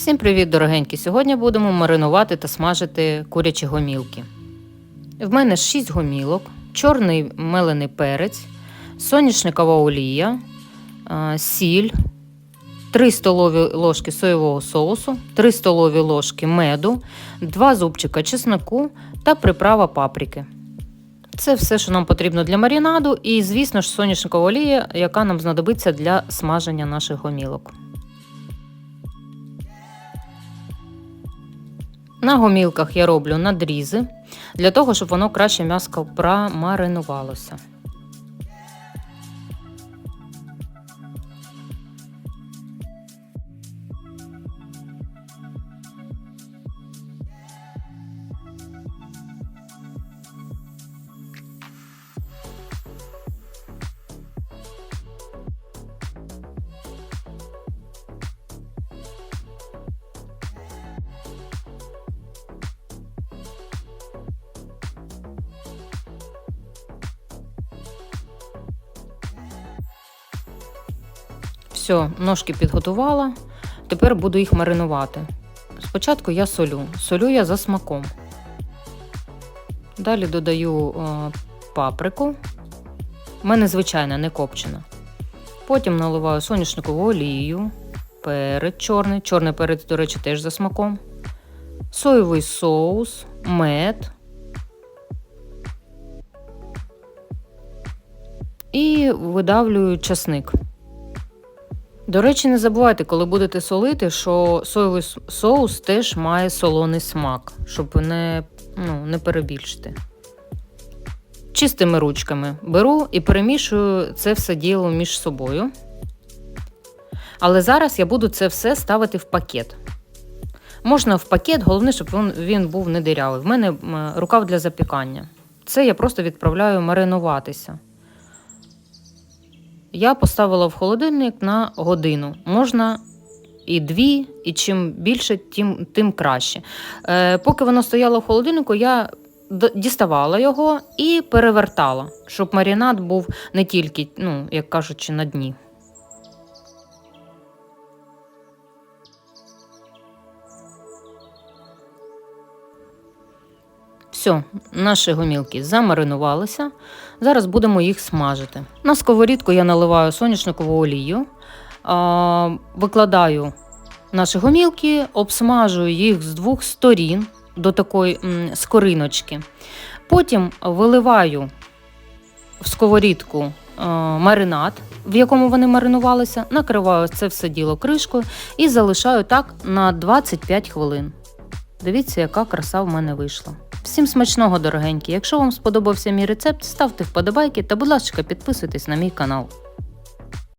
Всім привіт, дорогенькі! Сьогодні будемо маринувати та смажити курячі гомілки. В мене 6 гомілок, чорний мелений перець, соняшникова олія, сіль, 3 столові ложки соєвого соусу, 3 столові ложки меду, 2 зубчика чесноку та приправа паприки. Це все, що нам потрібно для марінаду, і, звісно ж, соняшникова олія, яка нам знадобиться для смаження наших гомілок. На гомілках я роблю надрізи для того, щоб воно краще м'яско промаринувалося. Все, ножки підготувала. Тепер буду їх маринувати. Спочатку я солю. Солю я за смаком. Далі додаю е, паприку. У мене звичайна, не копчена. Потім наливаю соняшникову олію, перець чорний. Чорний перець, до речі, теж за смаком. Соєвий соус, мед. І видавлюю часник. До речі, не забувайте, коли будете солити, що соєвий соус теж має солоний смак, щоб не, ну, не перебільшити. Чистими ручками беру і перемішую це все діло між собою. Але зараз я буду це все ставити в пакет. Можна в пакет, головне, щоб він, був не дирявий. В мене рукав для запікання. Це я просто відправляю маринуватися. Я поставила в холодильник на годину. Можна і дві, і чим більше, тим, тим краще. Е, поки воно стояло в холодильнику, я діставала його і перевертала, щоб марінад був не тільки, ну, як кажучи, на дні. Все, наші гомілки замаринувалися. Зараз будемо їх смажити. На сковорідку я наливаю соняшникову олію, викладаю наші гомілки, обсмажую їх з двох сторін до такої скориночки. Потім виливаю в сковорідку маринад, в якому вони маринувалися, накриваю це все діло кришкою і залишаю так на 25 хвилин. Дивіться, яка краса в мене вийшла. Всім смачного, дорогенькі! Якщо вам сподобався мій рецепт, ставте вподобайки та, будь ласка, підписуйтесь на мій канал.